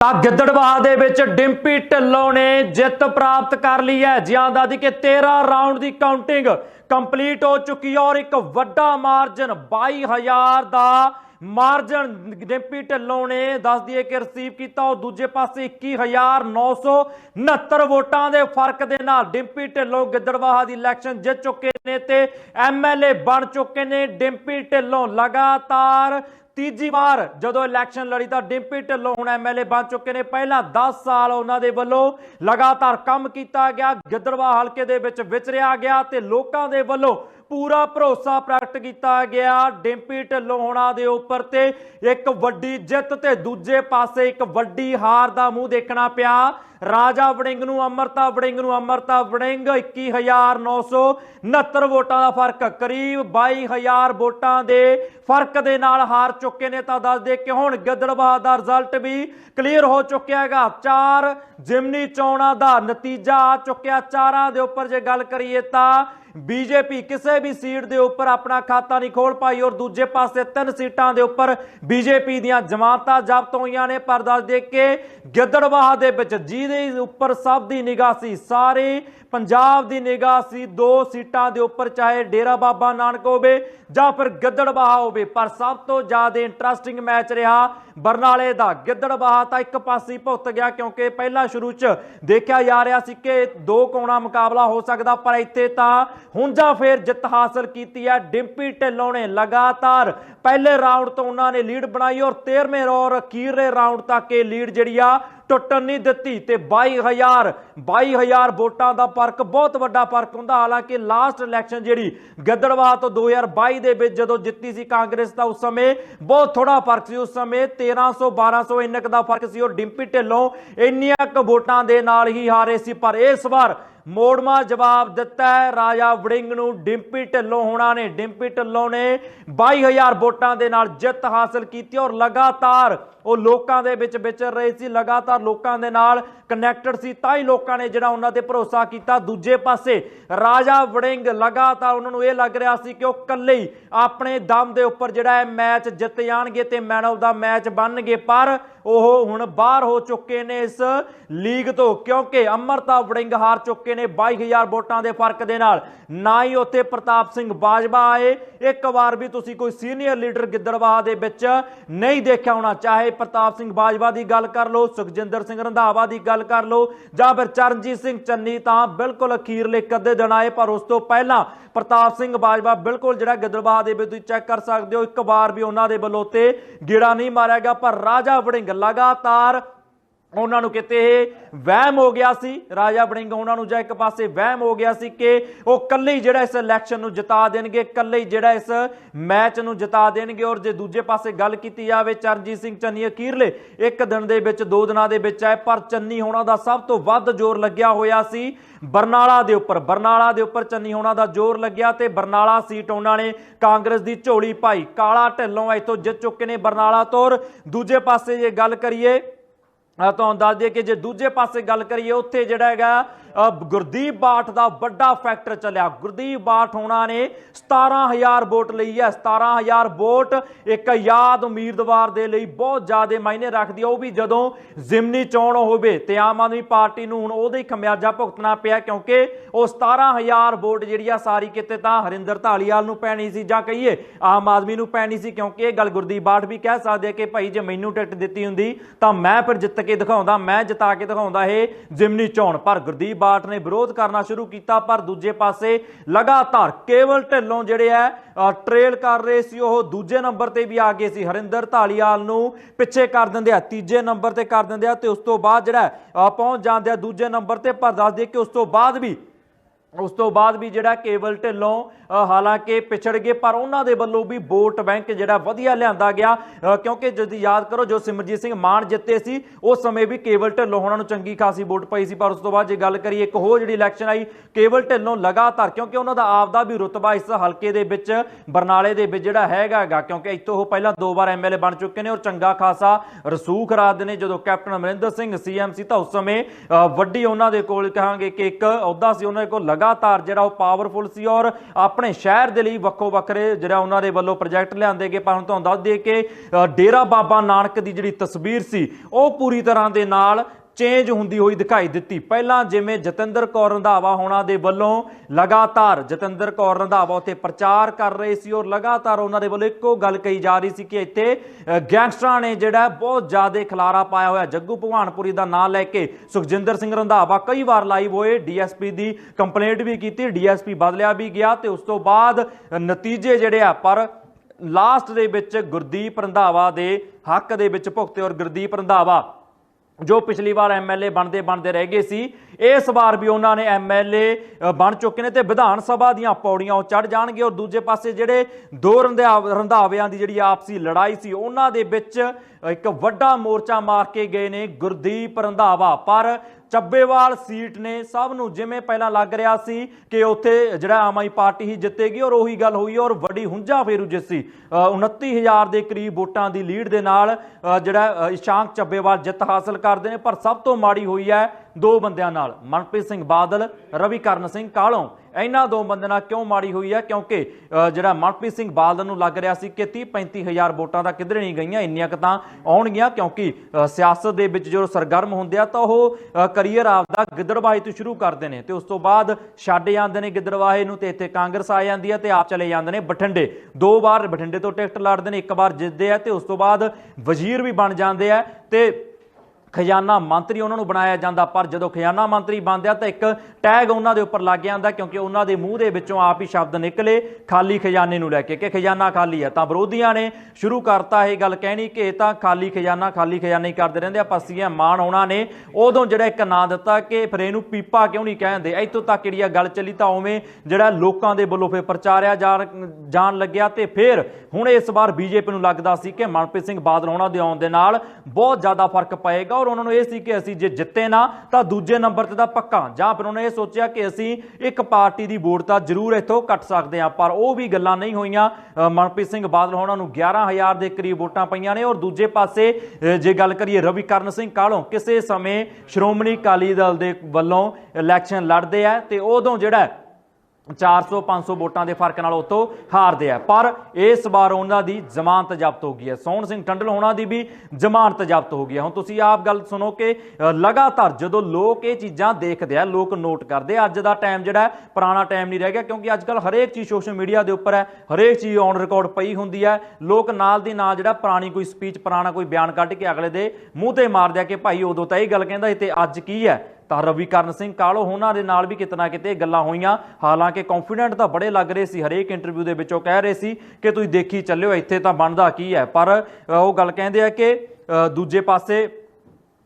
ਤਾਂ ਗਿੱਦੜਬਾਹ ਦੇ ਵਿੱਚ ਡਿੰਪੀ ਢਿੱਲੋਂ ਨੇ ਜਿੱਤ ਪ੍ਰਾਪਤ ਕਰ ਲਈ ਹੈ। ਜਿਹਾਂ ਦਾ ਦੀ ਕਿ 13 ਰਾਉਂਡ ਦੀ ਕਾਊਂਟਿੰਗ ਕੰਪਲੀਟ ਹੋ ਚੁੱਕੀ ਔਰ ਇੱਕ ਵੱਡਾ ਮਾਰਜਨ 22000 ਦਾ ਮਾਰਜਨ ਡਿੰਪੀ ਢਿੱਲੋਂ ਨੇ ਦੱਸ ਦਈਏ ਕਿ ਰਿਸੀਵ ਕੀਤਾ। ਉਹ ਦੂਜੇ ਪਾਸੇ 21969 ਵੋਟਾਂ ਦੇ ਫ਼ਰਕ ਦੇ ਨਾਲ ਡਿੰਪੀ ਢਿੱਲੋਂ ਗਿੱਦੜਬਾਹਾ ਦੀ ਇਲੈਕਸ਼ਨ ਜਿੱਤ ਚੁੱਕੇ ਨੇ ਤੇ ਐਮਐਲਏ ਬਣ ਚੁੱਕੇ ਨੇ। ਡਿੰਪੀ ਢਿੱਲੋਂ ਲਗਾਤਾਰ ਤੀਜੀ ਵਾਰ ਜਦੋਂ ਇਲੈਕਸ਼ਨ ਲੜੀ ਤਾਂ ਡਿੰਪੀ ਢਿੱਲੋਂ ਹੁਣ ਐਮਐਲਏ ਬਣ ਚੁੱਕੇ ਨੇ। ਪਹਿਲਾਂ 10 ਸਾਲ ਉਹਨਾਂ ਦੇ ਵੱਲੋਂ ਲਗਾਤਾਰ ਕੰਮ ਕੀਤਾ ਗਿਆ, ਗਿੱਦੜਵਾ ਹਲਕੇ ਦੇ ਵਿੱਚ ਵਿਚਰਿਆ ਗਿਆ ਤੇ ਲੋਕਾਂ ਦੇ ਵੱਲੋਂ ਪੂਰਾ ਭਰੋਸਾ ਪ੍ਰਗਟ ਕੀਤਾ ਗਿਆ। ਡਿੰਪੀ ਢਿੱਲੋਂ ਦੇ ਉੱਪਰ ਤੇ ਇੱਕ ਵੱਡੀ ਜਿੱਤ ਤੇ ਦੂਜੇ ਪਾਸੇ ਇੱਕ ਵੱਡੀ ਹਾਰ ਦਾ ਮੂੰਹ ਦੇਖਣਾ ਪਿਆ। ਰਾਜਾ ਵੜਿੰਗ ਨੂੰ ਅਮਰਤਾ ਵੜਿੰਗ ਨੂੰ ਅਮਰਤਾ ਵੜਿੰਗ 21969 ਵੋਟਾਂ ਦਾ ਫ਼ਰਕ, ਕਰੀਬ 22000 ਵੋਟਾਂ ਦੇ ਫ਼ਰਕ ਦੇ ਨਾਲ ਹਾਰ ਚੁੱਕੇ ਨੇ। ਤਾਂ ਦੱਸ ਦੇ ਕਿ ਹੁਣ ਗਿੱਦੜਬਾਹਾ ਦਾ ਰਿਜ਼ਲਟ ਵੀ ਕਲੀਅਰ ਹੋ ਚੁੱਕਿਆ ਹੈਗਾ। ਚਾਰ ਜਿਮਨੀ ਚੋਣਾਂ ਦਾ ਨਤੀਜਾ ਆ ਚੁੱਕਿਆ। ਚਾਰਾਂ ਦੇ ਉੱਪਰ ਜੇ ਗੱਲ ਕਰੀਏ ਤਾਂ ਬੀਜੇਪੀ ਕਿਸੇ ਵੀ ਸੀਟ ਦੇ ਉੱਪਰ ਆਪਣਾ ਖਾਤਾ ਨਹੀਂ ਖੋਲ ਪਾਈ ਔਰ ਦੂਜੇ ਪਾਸੇ ਤਿੰਨ ਸੀਟਾਂ ਦੇ ਉੱਪਰ ਬੀਜੇਪੀ ਦੀਆਂ ਜਮਾਤਾਂ ਜ਼ਬਤ ਹੋਈਆਂ ਨੇ। ਪਰ ਦੱਸ ਦੇ ਕੇ ਗਿੱਦੜਬਾਹਾ ਦੇ ਵਿੱਚ ਜਿਹਦੇ ਉੱਪਰ ਸਭ ਦੀ ਨਿਗਾਹ ਸੀ, ਸਾਰੇ ਪੰਜਾਬ ਦੀ ਨਿਗਾਹ ਸੀ, ਦੋ ਸੀਟਾਂ ਦੇ ਉੱਪਰ ਚਾਹੇ ਡੇਰਾ ਬਾਬਾ ਨਾਨਕ ਹੋਵੇ ਜਾਂ ਫਿਰ ਗਿੱਦੜਬਾਹਾ ਹੋਵੇ, ਪਰ ਸਭ ਤੋਂ ਜ਼ਿਆਦਾ ਇੰਟਰਸਟਿੰਗ ਮੈਚ ਰਿਹਾ ਬਰਨਾਲੇ ਦਾ। ਗਿੱਦੜਬਾਹਾ ਤਾਂ ਇੱਕ ਪਾਸੇ ਹੀ ਭੁੱਤ ਗਿਆ ਕਿਉਂਕਿ ਪਹਿਲਾਂ ਸ਼ੁਰੂ 'ਚ ਦੇਖਿਆ ਜਾ ਰਿਹਾ ਸੀ ਕਿ ਦੋ ਕੋਣਾ ਮੁਕਾਬਲਾ ਹੋ ਸਕਦਾ, ਪਰ ਇੱਥੇ ਤਾਂ ਹੁਣ ਜਾਂ ਫੇਰ ਜਿੱਤ ਹਾਸਲ ਕੀਤੀ ਹੈ। ਡਿੰਪੀ ਢਿੱਲੋਂ ਨੇ ਲਗਾਤਾਰ ਪਹਿਲੇ ਰਾਊਂਡ ਤੋਂ ਉਹਨਾਂ ਨੇ ਲੀਡ ਬਣਾਈ ਔਰ 13ਵੇਂ ਔਰ ਅਖੀਰਲੇ ਰਾਊਂਡ ਤੱਕ ਇਹ ਲੀਡ ਜਿਹੜੀ ਆ ਟੁੱਟਣ ਨਹੀਂ ਦਿੱਤੀ ਤੇ 22000 22000 ਵੋਟਾਂ ਦਾ ਫ਼ਰਕ ਬਹੁਤ ਵੱਡਾ ਫ਼ਰਕ ਹੁੰਦਾ। ਹਾਲਾਂਕਿ ਲਾਸਟ ਇਲੈਕਸ਼ਨ ਜਿਹੜੀ ਗਿੱਦੜਵਾਹ ਤੋਂ 2022 ਦੇ ਵਿੱਚ ਜਦੋਂ ਜਿੱਤੀ ਸੀ ਕਾਂਗਰਸ ਦਾ ਉਸ ਸਮੇਂ ਬਹੁਤ ਥੋੜਾ ਫ਼ਰਕ ਸੀ। ਉਸ ਸਮੇਂ 1300 1200 ਇੰਨਕ ਦਾ ਫ਼ਰਕ ਸੀ। ਉਹ ਡਿੰਪੀ ਢਿੱਲੋਂ ਇੰਨੀਆਂ ਕੁ ਵੋਟਾਂ ਦੇ ਨਾਲ ਹੀ ਹਾਰੇ ਸੀ। ਪਰ ਇਸ ਵਾਰ ਮੋੜਮਾ ਜਵਾਬ ਦਿੱਤਾ ਹੈ। ਰਾਜਾ ਵੜਿੰਗ ਨੂੰ ਡਿੰਪੀ ਢਿੱਲੋਂ ਹੋਣਾ ਨੇ। ਡਿੰਪੀ ਢਿੱਲੋਂ ਨੇ 22000 ਵੋਟਾਂ ਦੇ ਨਾਲ ਜਿੱਤ ਹਾਸਲ ਕੀਤੀ ਔਰ ਲਗਾਤਾਰ ਉਹ ਲੋਕਾਂ ਦੇ ਵਿੱਚ ਵਿਚਰ ਰਹੇ ਸੀ। ਲਗਾਤਾਰ ਲੋਕਾਂ ਦੇ ਨਾਲ ਕਨੈਕਟਡ ਸੀ। ਤਾਂ ਹੀ ਲੋਕਾਂ ਨੇ ਜਿਹੜਾ ਉਹਨਾਂ ਤੇ ਭਰੋਸਾ ਕੀਤਾ। ਦੂਜੇ ਪਾਸੇ ਰਾਜਾ ਵੜਿੰਗ ਲਗਾਤਾਰ ਉਹਨਾਂ ਨੂੰ ਇਹ ਲੱਗ ਰਿਹਾ ਸੀ ਕਿ ਉਹ ਇਕੱਲੇ ਹੀ ਆਪਣੇ ਦਮ ਦੇ ਉੱਪਰ ਜਿਹੜਾ ਹੈ ਮੈਚ ਜਿੱਤ ਜਾਣਗੇ ਤੇ ਮੈਨ ਆਫ ਦਾ ਮੈਚ ਬਣਨਗੇ। ਪਰ ਉਹ ਹੁਣ ਬਾਹਰ ਹੋ ਚੁੱਕੇ ਨੇ ਇਸ ਲੀਗ ਤੋਂ। ਕਿਉਂਕਿ ਅਮਰਤਾ ਵੜਿੰਗ ਹਾਰ ਚੁੱਕੇ ਨੇ 22000 ਵੋਟਾਂ ਦੇ ਫ਼ਰਕ ਦੇ ਨਾਲ। ਨਾ ਹੀ ਉੱਥੇ ਪ੍ਰਤਾਪ ਸਿੰਘ ਬਾਜਵਾ ਆਏ। ਇੱਕ ਵਾਰ ਵੀ ਤੁਸੀਂ ਕੋਈ ਸੀਨੀਅਰ ਲੀਡਰ ਗਿੱਦੜਬਾਹਾ ਦੇ ਵਿੱਚ ਨਹੀਂ ਦੇਖਿਆ ਹੋਣਾ। ਚਾਹੇ ਪ੍ਰਤਾਪ ਸਿੰਘ ਬਾਜਵਾ ਦੀ ਗੱਲ ਕਰ ਲਓ, ਸੁਖਜਿੰਦਰ ਸਿੰਘ ਰੰਧਾਵਾ ਦੀ ਗੱਲ ਕਰ ਲਓ, ਜਾਂ ਫਿਰ ਚਰਨਜੀਤ ਸਿੰਘ ਚੰਨੀ ਤਾਂ ਬਿਲਕੁਲ ਅਖੀਰਲੇ ਕਦੇ ਦਿਨ ਆਏ। ਪਰ ਉਸ ਤੋਂ ਪਹਿਲਾਂ ਪ੍ਰਤਾਪ ਸਿੰਘ ਬਾਜਵਾ ਬਿਲਕੁਲ ਜਿਹੜਾ ਗਿੱਦੜਵਾਹ ਦੇ ਵਿੱਚ ਤੁਸੀਂ ਚੈੱਕ ਕਰ ਸਕਦੇ ਹੋ, ਇੱਕ ਵਾਰ ਵੀ ਉਹਨਾਂ ਦੇ ਵੱਲੋਂ ਤੇ ਗੇੜਾ ਨਹੀਂ ਮਾਰਿਆ ਗਿਆ। ਪਰ ਰਾਜਾ ਵੜਿੰਗ ਲਗਾਤਾਰ ਉਹਨਾਂ ਨੂੰ ਕਿਤੇ ਇਹ ਵਹਿਮ ਹੋ ਗਿਆ ਸੀ, ਰਾਜਾ ਬੜਿੰਗ ਉਹਨਾਂ ਨੂੰ ਜਾਂ ਇੱਕ ਪਾਸੇ ਵਹਿਮ ਹੋ ਗਿਆ ਸੀ ਕਿ ਉਹ ਕੱਲੇ ਹੀ ਜਿਹੜਾ ਇਸ ਇਲੈਕਸ਼ਨ ਨੂੰ ਜਿਤਾ ਦੇਣਗੇ ਕੱਲੇ ਹੀ ਜਿਹੜਾ ਇਸ ਮੈਚ ਨੂੰ ਜਿਤਾ ਦੇਣਗੇ ਔਰ ਜੇ ਦੂਜੇ ਪਾਸੇ ਗੱਲ ਕੀਤੀ ਜਾਵੇ ਚਰਨਜੀਤ ਸਿੰਘ ਚੰਨੀ ਅਖੀਰਲੇ, ਇੱਕ ਦਿਨ ਦੇ ਵਿੱਚ, ਦੋ ਦਿਨਾਂ ਦੇ ਵਿੱਚ ਆਏ, ਪਰ ਚੰਨੀ ਹੋਣਾ ਦਾ ਸਭ ਤੋਂ ਵੱਧ ਜ਼ੋਰ ਲੱਗਿਆ ਹੋਇਆ ਸੀ ਬਰਨਾਲਾ ਦੇ ਉੱਪਰ, ਬਰਨਾਲਾ ਦੇ ਉੱਪਰ ਚੰਨੀ ਹੋਣਾ ਦਾ ਜ਼ੋਰ ਲੱਗਿਆ ਤੇ ਬਰਨਾਲਾ ਸੀਟ ਉਹਨਾਂ ਨੇ ਕਾਂਗਰਸ ਦੀ ਝੋਲੀ ਪਾਈ, ਕਾਲਾ ਢਿੱਲੋਂ ਇੱਥੋਂ ਜਿੱਤ ਚੁੱਕੇ ਨੇ ਬਰਨਾਲਾ ਤੋਂ ਔਰ ਦੂਜੇ ਪਾਸੇ ਜੇ ਗੱਲ ਕਰੀਏ ਤੁਹਾਨੂੰ ਦੱਸ ਦਈਏ ਕਿ ਜੇ ਦੂਜੇ ਪਾਸੇ ਗੱਲ ਕਰੀਏ ਉੱਥੇ ਜਿਹੜਾ ਹੈਗਾ ਗੁਰਦੀਪ ਬਾਠ ਦਾ ਵੱਡਾ ਫੈਕਟਰ ਚੱਲਿਆ। ਗੁਰਦੀਪ ਬਾਠ ਹੋਣਾ ਨੇ 17000 ਵੋਟ ਲਈ ਹੈ। 17000 ਵੋਟ ਇੱਕ ਯਾਦ ਉਮੀਦਵਾਰ ਦੇ ਲਈ ਬਹੁਤ ਜ਼ਿਆਦਾ ਮਾਇਨੇ ਰੱਖਦੀ ਹੈ ਉਹ ਵੀ ਜਦੋਂ ਜ਼ਿਮਨੀ ਚੋਣ ਹੋਵੇ ਤੇ ਆਮ ਆਦਮੀ ਪਾਰਟੀ ਨੂੰ ਹੁਣ ਉਹਦੇ ਹੀ ਖਮਿਆਜਾ ਭੁਗਤਣਾ ਪਿਆ ਕਿਉਂਕਿ ਉਹ 17000 ਵੋਟ ਜਿਹੜੀ ਆ ਸਾਰੀ ਕਿਤੇ ਤਾਂ ਹਰਿੰਦਰ ਢਾਲੀਵਾਲ ਨੂੰ ਪੈਣੀ ਸੀ ਜਾਂ ਕਹੀਏ ਆਮ ਆਦਮੀ ਨੂੰ ਪੈਣੀ ਸੀ ਕਿਉਂਕਿ ਇਹ ਗੱਲ ਗੁਰਦੀਪ ਬਾਠ ਵੀ ਕਹਿ ਸਕਦੇ ਆ ਕਿ ਭਾਈ ਜੇ ਮੈਨੂੰ ਟਿਕਟ ਦਿੱਤੀ ਹੁੰਦੀ ਤਾਂ ਮੈਂ ਫਿਰ ਜਿੱਤ ਕੇ ਦਿਖਾਉਂਦਾ, ਮੈਂ ਜਿਤਾ ਕੇ ਦਿਖਾਉਂਦਾ ਇਹ ਜ਼ਿਮਨੀ ਚੋਣ। ਪਰ ਗੁਰਦੀਪ ਬਾਠ ਨੇ ਵਿਰੋਧ ਕਰਨਾ ਸ਼ੁਰੂ ਕੀਤਾ, ਪਰ ਦੂਜੇ ਪਾਸੇ ਲਗਾਤਾਰ ਕੇਵਲ ਢਿੱਲੋਂ ਜਿਹੜੇ ਆ ਟ੍ਰੇਲ ਕਰ ਰਹੇ ਸੀ, ਉਹ ਦੂਜੇ ਨੰਬਰ ਤੇ ਵੀ ਆ ਗਏ ਸੀ। ਹਰਿੰਦਰ ਢਾਲੀਵਾਲ ਨੂੰ ਪਿੱਛੇ ਕਰ ਦਿੰਦੇ ਆ, ਤੀਜੇ ਨੰਬਰ ਤੇ ਕਰ ਦਿੰਦੇ ਆ ਤੇ ਉਸ ਤੋਂ ਬਾਅਦ ਜਿਹੜਾ ਪਹੁੰਚ ਜਾਂਦੇ ਆ ਦੂਜੇ ਨੰਬਰ ਤੇ, ਪਰ ਦੱਸ ਦਈਏ ਕਿ ਉਸ ਤੋਂ ਬਾਅਦ ਵੀ ਉਸ ਤੋਂ ਬਾਅਦ ਵੀ ਜਿਹੜਾ ਕੇਵਲ ਢਿੱਲੋਂ ਹਾਲਾਂਕਿ ਪਿਛੜ ਗਏ, ਪਰ ਉਹਨਾਂ ਦੇ ਵੱਲੋਂ ਵੀ ਵੋਟ ਬੈਂਕ ਜਿਹੜਾ ਵਧੀਆ ਲਿਆਂਦਾ ਗਿਆ। ਕਿਉਂਕਿ ਜਦ ਯਾਦ ਕਰੋ, ਜੋ ਸਿਮਰਜੀਤ ਸਿੰਘ ਮਾਨ ਜਿੱਤੇ ਸੀ, ਉਸ ਸਮੇਂ ਵੀ ਕੇਵਲ ਢਿੱਲੋਂ ਉਹਨਾਂ ਨੂੰ ਚੰਗੀ ਖਾਸੀ ਵੋਟ ਪਈ ਸੀ। ਪਰ ਉਸ ਤੋਂ ਬਾਅਦ ਜੇ ਗੱਲ ਕਰੀਏ, ਇੱਕ ਹੋਰ ਜਿਹੜੀ ਇਲੈਕਸ਼ਨ ਆਈ, ਕੇਵਲ ਢਿੱਲੋਂ ਲਗਾਤਾਰ, ਕਿਉਂਕਿ ਉਹਨਾਂ ਦਾ ਆਪਦਾ ਵੀ ਰੁਤਬਾ ਇਸ ਹਲਕੇ ਦੇ ਵਿੱਚ, ਬਰਨਾਲੇ ਦੇ ਵਿੱਚ ਜਿਹੜਾ ਹੈਗਾ ਗਾ, ਕਿਉਂਕਿ ਇੱਥੋਂ ਉਹ ਪਹਿਲਾਂ ਦੋ ਵਾਰ ਐਮਐਲਏ ਬਣ ਚੁੱਕੇ ਨੇ ਔਰ ਚੰਗਾ ਖਾਸਾ ਰਸੂਖ ਰਾਜ ਨੇ, ਜਦੋਂ ਕੈਪਟਨ ਅਮਰਿੰਦਰ ਸਿੰਘ ਸੀਐਮ ਸੀ, ਤਾਂ ਉਸ ਸਮੇਂ ਵੱਡੀ ਉਹਨਾਂ ਦੇ ਕੋਲ ਕਹਾਂਗੇ ਕਿ ਇੱਕ ਅਹੁਦਾ ਸੀ, ਉਹਨਾਂ ਦੇ ਕੋਲ ਲਗਾਤਾਰ ਜਿਹੜਾ ਉਹ ਪਾਵਰਫੁਲ ਸੀ ਔਰ ਆਪਣੇ ਸ਼ਹਿਰ ਦੇ ਲਈ ਵੱਖੋ ਵੱਖਰੇ ਜਿਹੜਾ ਉਹਨਾਂ ਦੇ ਵੱਲੋਂ ਪ੍ਰੋਜੈਕਟ ਲਿਆਂਦੇ ਗਏ। ਪਰ ਹੁਣ ਤੁਹਾਨੂੰ ਦੱਸ ਦਈਏ ਕਿ ਡੇਰਾ ਬਾਬਾ ਨਾਨਕ ਦੀ ਜਿਹੜੀ ਤਸਵੀਰ ਸੀ, ਉਹ ਪੂਰੀ ਤਰ੍ਹਾਂ ਦੇ ਨਾਲ ਚੇਂਜ ਹੁੰਦੀ ਹੋਈ ਦਿਖਾਈ ਦਿੱਤੀ। ਪਹਿਲਾਂ ਜਿਵੇਂ ਜਤਿੰਦਰ ਕੌਰ ਰੰਧਾਵਾ ਹੋਣਾ ਦੇ ਵੱਲੋਂ ਲਗਾਤਾਰ ਜਤਿੰਦਰ ਕੌਰ ਰੰਧਾਵਾ ਉੱਤੇ ਪ੍ਰਚਾਰ ਕਰ ਰਹੇ ਸੀ ਔਰ ਲਗਾਤਾਰ ਉਹਨਾਂ ਦੇ ਵੱਲੋਂ ਇੱਕੋ ਗੱਲ ਕਹੀ ਜਾ ਰਹੀ ਸੀ ਕਿ ਇੱਥੇ ਗੈਂਗਸਟਰਾਂ ਨੇ ਜਿਹੜਾ ਬਹੁਤ ਜ਼ਿਆਦਾ ਖਲਾਰਾ ਪਾਇਆ ਹੋਇਆ ਜੱਗੂ ਭਗਵਾਨਪੁਰੀ ਦਾ ਨਾਮ ਲੈ ਕੇ ਸੁਖਜਿੰਦਰ ਸਿੰਘ ਰੰਧਾਵਾ ਕਈ ਵਾਰ ਲਾਈਵ ਹੋਏ, ਡੀਐਸਪੀ ਦੀ ਕੰਪਲੇਂਟ ਵੀ ਕੀਤੀ, ਡੀਐਸਪੀ ਬਦਲਿਆ ਵੀ ਗਿਆ ਤੇ ਉਸ ਤੋਂ ਬਾਅਦ ਨਤੀਜੇ ਜਿਹੜੇ ਆ, ਪਰ ਲਾਸਟ ਦੇ ਵਿੱਚ ਗੁਰਦੀਪ ਰੰਧਾਵਾ ਦੇ ਹੱਕ ਦੇ ਵਿੱਚ ਭੁਗਤੇ ਔਰ ਗੁਰਦੀਪ ਰੰਧਾਵਾ ਜੋ ਪਿਛਲੀ ਵਾਰ ਐਮਐਲਏ ਬਣਦੇ ਬਣਦੇ ਰਹਿ ਗਏ ਸੀ, ਇਸ ਵਾਰ ਵੀ ਉਹਨਾਂ ਨੇ ਐਮਐਲਏ ਬਣ ਚੁੱਕੇ ਨੇ ਤੇ ਵਿਧਾਨ ਸਭਾ ਦੀਆਂ ਪੌੜੀਆਂ ਉਹ ਚੜ ਜਾਣਗੇ ਔਰ ਦੂਜੇ ਪਾਸੇ ਜਿਹੜੇ ਦੋ ਰੰਧਾਵ- ਰੰਧਾਵਿਆਂ ਦੀ ਜਿਹੜੀ ਆਪਸੀ ਲੜਾਈ ਸੀ, ਉਹਨਾਂ ਦੇ ਵਿੱਚ ਇੱਕ ਵੱਡਾ ਮੋਰਚਾ ਮਾਰ ਕੇ ਗਏ ਨੇ ਗੁਰਦੀਪ ਰੰਧਾਵਾ, ਪਰ ਚੱਬੇਵਾਲ ਸੀਟ ਨੇ ਸਭ ਨੂੰ ਜਿਵੇਂ ਪਹਿਲਾਂ ਲੱਗ ਰਿਹਾ ਸੀ ਕਿ ਉੱਥੇ ਜਿਹੜਾ ਆਮ ਆਦਮੀ ਪਾਰਟੀ ਹੀ ਜਿੱਤੇਗੀ ਔਰ ਉਹੀ ਗੱਲ ਹੋਈ ਔਰ ਵੱਡੀ ਹੁੰਜਾ ਫੇਰੂ ਜਿੱਤ ਸੀ। ਅ, 29000 ਦੇ ਕਰੀਬ ਵੋਟਾਂ ਦੀ ਲੀਡ ਦੇ ਨਾਲ ਜਿਹੜਾ ਇਸ਼ਾਂਕ ਚੱਬੇਵਾਲ ਜਿੱਤ ਹਾਸਲ ਕਰਦੇ ਨੇ ਪਰ ਸਭ ਤੋਂ ਮਾੜੀ ਹੋਈ ਹੈ ਦੋ ਬੰਦਿਆਂ ਨਾਲ, ਮਨਪ੍ਰੀਤ ਸਿੰਘ ਬਾਦਲ, ਰਵੀ ਕਰਨ ਸਿੰਘ ਕਾਲੋਂ। ਇਹਨਾਂ ਦੋ ਬੰਦਿਆਂ ਨਾਲ ਕਿਉਂ ਮਾੜੀ ਹੋਈ ਹੈ? ਕਿਉਂਕਿ ਜਿਹੜਾ ਮਨਪ੍ਰੀਤ ਸਿੰਘ ਬਾਦਲ ਨੂੰ ਲੱਗ ਰਿਹਾ ਸੀ ਕਿ 30 35000 ਵੋਟਾਂ ਤਾਂ ਕਿਧਰੇ ਨਹੀਂ ਗਈਆਂ, ਇੰਨੀਆਂ ਕੁ ਤਾਂ ਆਉਣਗੀਆਂ, ਕਿਉਂਕਿ ਸਿਆਸਤ ਦੇ ਵਿੱਚ ਜਦੋਂ ਸਰਗਰਮ ਹੁੰਦੇ ਆ, ਤਾਂ ਉਹ ਕਰੀਅਰ ਆਪਦਾ ਗਿੱਦੜਬਾਹੀ ਤੋਂ ਸ਼ੁਰੂ ਕਰਦੇ ਨੇ ਤੇ ਉਸ ਤੋਂ ਬਾਅਦ ਛੱਡ ਜਾਂਦੇ ਨੇ ਗਿੱਦੜਵਾਹੇ ਨੂੰ ਤੇ ਇੱਥੇ ਕਾਂਗਰਸ ਆ ਜਾਂਦੀ ਹੈ ਤੇ ਆਪ ਚਲੇ ਜਾਂਦੇ ਨੇ ਬਠਿੰਡੇ। ਦੋ ਵਾਰ ਬਠਿੰਡੇ ਤੋਂ ਟਿਕਟ ਲੜਦੇ ਨੇ, ਇੱਕ ਵਾਰ ਜਿੱਤਦੇ ਆ ਤੇ ਉਸ ਤੋਂ ਬਾਅਦ ਵਜ਼ੀਰ ਵੀ ਬਣ ਜਾਂਦੇ ਆ ਤੇ ਖਜ਼ਾਨਾ ਮੰਤਰੀ ਉਹਨਾਂ ਨੂੰ ਬਣਾਇਆ ਜਾਂਦਾ, ਪਰ ਜਦੋਂ ਖਜ਼ਾਨਾ ਮੰਤਰੀ ਬਣਦੇ ਆ ਤਾਂ ਇੱਕ ਟੈਗ ਉਹਨਾਂ ਦੇ ਉੱਪਰ ਲੱਗ ਜਾਂਦਾ ਕਿਉਂਕਿ ਉਹਨਾਂ ਦੇ ਮੂੰਹ ਦੇ ਵਿੱਚੋਂ ਆਪ ਹੀ ਸ਼ਬਦ ਨਿਕਲੇ, ਖਾਲੀ ਖਜ਼ਾਨੇ ਨੂੰ ਲੈ ਕੇ ਕਿ ਖਜ਼ਾਨਾ ਖਾਲੀ ਹੈ। ਤਾਂ ਵਿਰੋਧੀਆਂ ਨੇ ਸ਼ੁਰੂ ਕਰਤਾ ਇਹ ਗੱਲ ਕਹਿਣੀ ਕਿ ਇਹ ਤਾਂ ਖਾਲੀ ਖਜ਼ਾਨਾ, ਖਾਲੀ ਖਜ਼ਾਨੇ ਕਰਦੇ ਰਹਿੰਦੇ ਆ, ਪਰ ਸੀਐਮ ਮਾਨ ਉਹਨਾਂ ਨੇ ਉਦੋਂ ਜਿਹੜਾ ਇੱਕ ਨਾਂ ਦਿੱਤਾ ਕਿ ਫਿਰ ਇਹਨੂੰ ਪੀਪਾ ਕਿਉਂ ਨਹੀਂ ਕਹਿੰਦੇ? ਇੱਥੋਂ ਤੱਕ ਜਿਹੜੀ ਆ ਗੱਲ ਚੱਲੀ ਤਾਂ ਉਵੇਂ ਜਿਹੜਾ ਲੋਕਾਂ ਦੇ ਵੱਲੋਂ ਫਿਰ ਪ੍ਰਚਾਰਿਆ ਜਾਣ ਜਾਣ ਲੱਗਿਆ ਤੇ ਫਿਰ ਹੁਣ ਇਸ ਵਾਰ ਬੀਜੇਪੀ ਨੂੰ ਲੱਗਦਾ ਸੀ ਕਿ ਮਨਪ੍ਰੀਤ ਸਿੰਘ ਬਾਦਲ ਉਹਨਾਂ ਦੇ ਆਉਣ ਦੇ ਨਾਲ ਬਹੁਤ ਜ਼ਿਆਦਾ ਫ਼ਰਕ ਪਏਗਾ। ਔਰ ਉਹਨਾਂ ਨੂੰ ਇਹ ਸੀ ਕਿ ਅਸੀਂ ਜੇ ਜਿੱਤੇ ਨਾ, ਤਾਂ ਦੂਜੇ ਨੰਬਰ ਤੇ ਤਾਂ ਪੱਕਾ। ਜਾਂ ਫਿਰ ਉਹਨਾਂ ਨੇ ਇਹ ਸੋਚਿਆ ਕਿ ਅਸੀਂ ਇੱਕ ਪਾਰਟੀ ਦੀ ਵੋਟ ਤਾਂ ਜ਼ਰੂਰ ਇੱਥੋਂ ਕੱਟ ਸਕਦੇ ਹਾਂ, ਪਰ ਉਹ ਵੀ ਗੱਲਾਂ ਨਹੀਂ ਹੋਈਆਂ। ਮਨਪ੍ਰੀਤ ਸਿੰਘ ਬਾਦਲ ਉਹਨਾਂ ਨੂੰ 11000 ਦੇ ਕਰੀਬ ਵੋਟਾਂ ਪਈਆਂ ਨੇ। ਔਰ ਦੂਜੇ ਪਾਸੇ ਜੇ ਗੱਲ ਕਰੀਏ ਰਵੀ ਕਰਨ ਸਿੰਘ ਕਾਲੋਂ ਕਿਸੇ ਸਮੇਂ ਸ਼੍ਰੋਮਣੀ ਅਕਾਲੀ ਦਲ ਦੇ ਵੱਲੋਂ ਇਲੈਕਸ਼ਨ ਲੜਦੇ ਆ ਤੇ ਉਦੋਂ ਜਿਹੜਾ 400 500 ਵੋਟਾਂ ਦੇ ਫ਼ਰਕ ਨਾਲ ਉਤੋਂ ਹਾਰਦੇ ਆ। ਪਰ ਇਸ ਵਾਰ ਉਹਨਾਂ ਦੀ ਜ਼ਮਾਨਤ ਜ਼ਬਤ ਹੋ ਗਈ ਹੈ। ਸੋਹਣ ਸਿੰਘ ਟੰਡਲ ਹੋਣਾ ਦੀ ਵੀ ਜ਼ਮਾਨਤ ਜ਼ਬਤ ਹੋ ਗਈ ਹੈ। ਹੁਣ ਤੁਸੀਂ ਆਪ ਗੱਲ ਸੁਣੋ ਕਿ ਲਗਾਤਾਰ ਜਦੋਂ ਲੋਕ ਇਹ ਚੀਜ਼ਾਂ ਦੇਖਦੇ ਆ, ਲੋਕ ਨੋਟ ਕਰਦੇ ਆ, ਅੱਜ ਦਾ ਟਾਈਮ ਜਿਹੜਾ ਪੁਰਾਣਾ ਟਾਈਮ ਨਹੀਂ ਰਹਿ ਗਿਆ, ਕਿਉਂਕਿ ਅੱਜ ਕੱਲ ਹਰੇਕ ਚੀਜ਼ ਸੋਸ਼ਲ ਮੀਡੀਆ ਦੇ ਉੱਪਰ ਹੈ, ਹਰੇਕ ਚੀਜ਼ ਔਨ ਰਿਕਾਰਡ ਪਈ ਹੁੰਦੀ ਹੈ। ਲੋਕ ਨਾਲ ਦੀ ਨਾਲ ਜਿਹੜਾ ਪੁਰਾਣੀ ਕੋਈ ਸਪੀਚ ਪੁਰਾਣਾ ਕੋਈ ਬਿਆਨ ਕੱਢ ਕੇ ਅਗਲੇ ਦੇ ਮੂੰਹ ਤੇ ਮਾਰਦੇ ਆ ਕਿ ਭਾਈ ਉਦੋਂ ਤਾਂ ਇਹ ਗੱਲ ਕਹਿੰਦਾ ਸੀ ਤੇ ਅੱਜ ਕੀ ਹੈ? ਤਾਂ ਰਵੀ ਕਰਨ ਸਿੰਘ ਕਾਲੋ ਉਹਨਾਂ ਦੇ ਨਾਲ ਵੀ ਕਿਤਨਾ ਕਿਤੇ ਗੱਲਾਂ ਹੋਈਆਂ। ਹਾਲਾਂਕਿ ਕੌਨਫੀਡੈਂਟ ਤਾਂ ਬੜੇ ਲੱਗ ਰਹੇ ਸੀ, ਹਰੇਕ ਇੰਟਰਵਿਊ ਦੇ ਵਿੱਚ ਉਹ ਕਹਿ ਰਹੇ ਸੀ ਕਿ ਤੁਸੀਂ ਦੇਖੀ ਚੱਲਿਓ, ਇੱਥੇ ਤਾਂ ਬਣਦਾ ਕੀ ਹੈ। ਪਰ ਉਹ ਗੱਲ ਕਹਿੰਦੇ ਆ ਕਿ ਦੂਜੇ ਪਾਸੇ